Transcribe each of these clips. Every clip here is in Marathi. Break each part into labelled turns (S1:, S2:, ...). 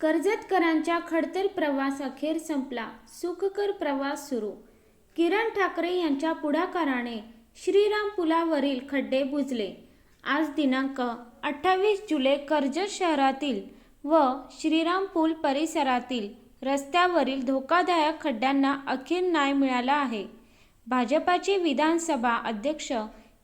S1: कर्जतकरांच्या खडतर प्रवास अखेर संपला. सुखकर प्रवास सुरू. किरण ठाकरे यांच्या पुढाकाराने श्रीराम पुलावरील खड्डे बुजले. आज दिनांक अठ्ठावीस जुलै कर्जत शहरातील व श्रीराम पूल परिसरातील रस्त्यावरील धोकादायक खड्ड्यांना अखेर न्याय मिळाला आहे. भाजपाचे विधानसभा अध्यक्ष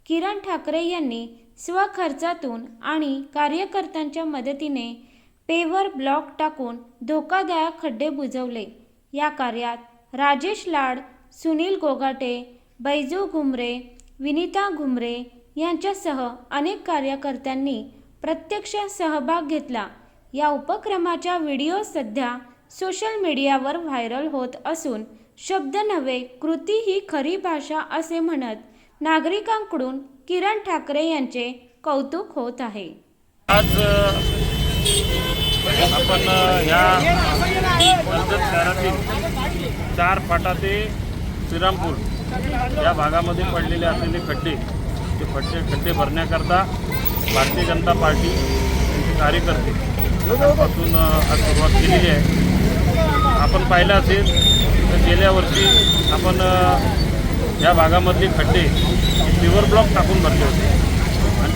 S1: किरण ठाकरे यांनी स्वखर्चातून आणि कार्यकर्त्यांच्या मदतीने पेवर ब्लॉक टाकून धोकादायक खड्डे बुजवले. या कार्यात राजेश लाड सुनील गोगाटे बैजू घुमरे विनिता घुमरे यांच्यासह अनेक कार्यकर्त्यांनी प्रत्यक्ष सहभाग घेतला. या उपक्रमाच्या व्हिडिओ सध्या सोशल मीडियावर व्हायरल होत असून शब्द नव्हे कृती ही खरी भाषा असे म्हणत नागरिकांकडून किरण ठाकरे यांचे कौतुक होत आहे.
S2: आज आपण ह्या कर्जत शहरातील चार फाटा ते श्रीरामपूर या भागामध्ये पडलेले असलेले खड्डे ते खड्डे खड्डे भरण्याकरता भारतीय जनता पार्टी कार्यकर्ते पासून आज सुरुवात केलेली आहे. आपण पाहिलं असेल तर गेल्या वर्षी आपण या भागामधले खड्डे प्युअर ब्लॉक टाकून भरले होते.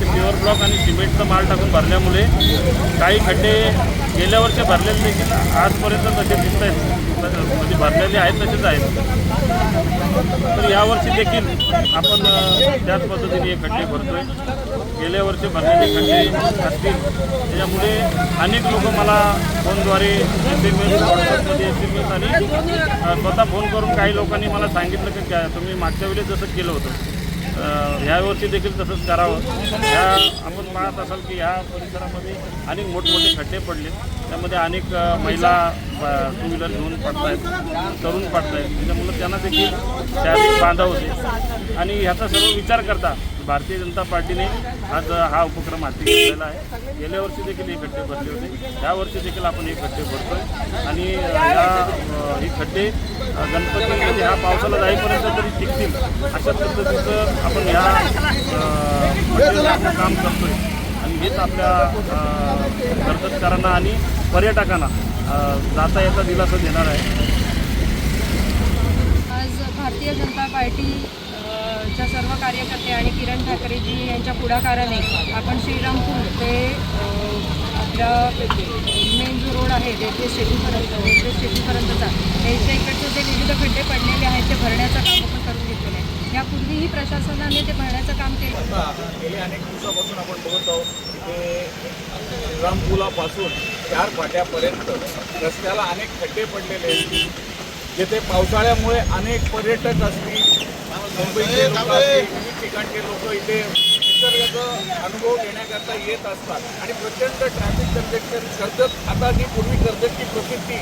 S2: ते प्युअर ब्लॉक आणि सिमेंटचा माल टाकून भरल्यामुळे काही खड्डे गेल्या वर्षी भरलेले देखील आजपर्यंत तसे दिसत आहेत. म्हणजे भरलेले आहेत तसेच आहेत. तर यावर्षी देखील आपण त्याच पद्धतीने हे खड्डे आहे गेल्या वर्षी भरलेले खड्डे असतील त्याच्यामुळे अनेक लोक मला फोनद्वारे एस एम एस व्हॉट्सअपमध्ये एस एम एस आणि स्वतः फोन करून काही लोकांनी मला सांगितलं की तुम्ही मागच्या वेळेस जसं केलं होतं. अ, देखील तसंच करावं. ह्या आपण पाहत असाल की ह्या परिसरामध्ये अनेक मोठमोठे खड्डे पडले त्यामध्ये अनेक महिला टू व्हीलर घेऊन पडत आहेत तरुण पडत आहेत त्याच्यामुळं त्यांना देखील शारीरिक बांधा होते. आणि ह्याचा सर्व विचार करता भारतीय जनता पार्टीने आज हा उपक्रम हाती घेतलेला आहे. गेल्या वर्षी देखील हे खड्डे भरले होते. या वर्षी देखील आपण हे खड्डे भरतोय. आणि या हे खड्डे गणपती म्हणजे ह्या पावसाला जाईपर्यंत तरी टिकतील अशा पद्धतीचं आपण ह्या काम करतो आहे काम करतोय. आणि हेच आपल्या अ, आणि पर्यटकांना जाता येता दिलासा देणार आहे.
S3: आज भारतीय जनता पार्टी आमच्या सर्व कार्यकर्ते आणि किरण ठाकरेजी यांच्या पुढाकाराने आपण श्रीरामपूर ते आपल्या मेन जो रोड आहे रेल्वे स्टेशनपर्यंत रेल्वे स्टेशनपर्यंतचा त्यांच्या इकडचे जे विविध खड्डे पडलेले आहेत ते भरण्याचं काम आपण करून घेतलेलं आहे. यापूर्वीही प्रशासनाने ते भरण्याचं काम केलं.
S4: गेले अनेक दिवसापासून आपण बघत आहोत ते रामपुलापासून चार फाट्यापर्यंत रस्त्याला अनेक खड्डे पडलेले आहेत. जेथे पावसाळ्यामुळे अनेक पर्यटक असतील मुंबईचे लोक ठिकाणचे लोक इथे निसर्गाचा अनुभव घेण्याकरता येत असतात. आणि प्रचंड ट्रॅफिक कंजेक्शन कर्जत आता जी पूर्वी कर्जतची प्रसिद्धी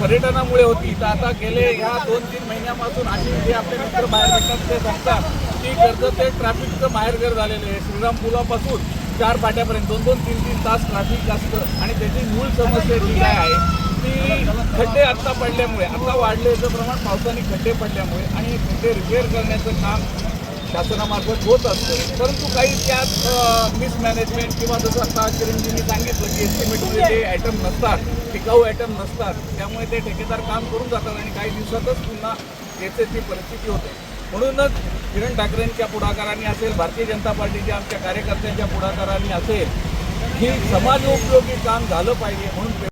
S4: पर्यटनामुळे होती तर आता गेले ह्या दोन तीन महिन्यापासून आणि जे आपले मित्र बाहेर येतात ते सांगतात की कर्जत हे ट्रॅफिकचं माहेरघर झालेलं आहे श्रीराम पुलापासून चार पाट्यापर्यंत दोन दोन तीन तीन तास ट्रॅफिक असतं आणि त्याची मूळ समस्या जी काय आहे ती खड्डे आत्ता पडल्यामुळे आता वाढल्याचं प्रमाण पावसाने खड्डे पडल्यामुळे आणि खड्डे रिपेअर करण्याचं काम शासनामार्फत होत असतं. परंतु काही त्यात मिसमॅनेजमेंट किंवा जसं आता चिरंजीवनी सांगितलं की एस्टिमेटमध्ये जे आयटम नसतात टिकाऊ आयटम नसतात त्यामुळे ते ठेकेदार काम करून जातात आणि काही दिवसातच पुन्हा येते ती परिस्थिती होते. म्हणूनच किरण ठाकरेंच्या पुढाकाराने असेल भारतीय जनता पार्टीच्या आमच्या कार्यकर्त्यांच्या पुढाकाराने असेल ही समाज उपयोगी काम झालं पाहिजे म्हणून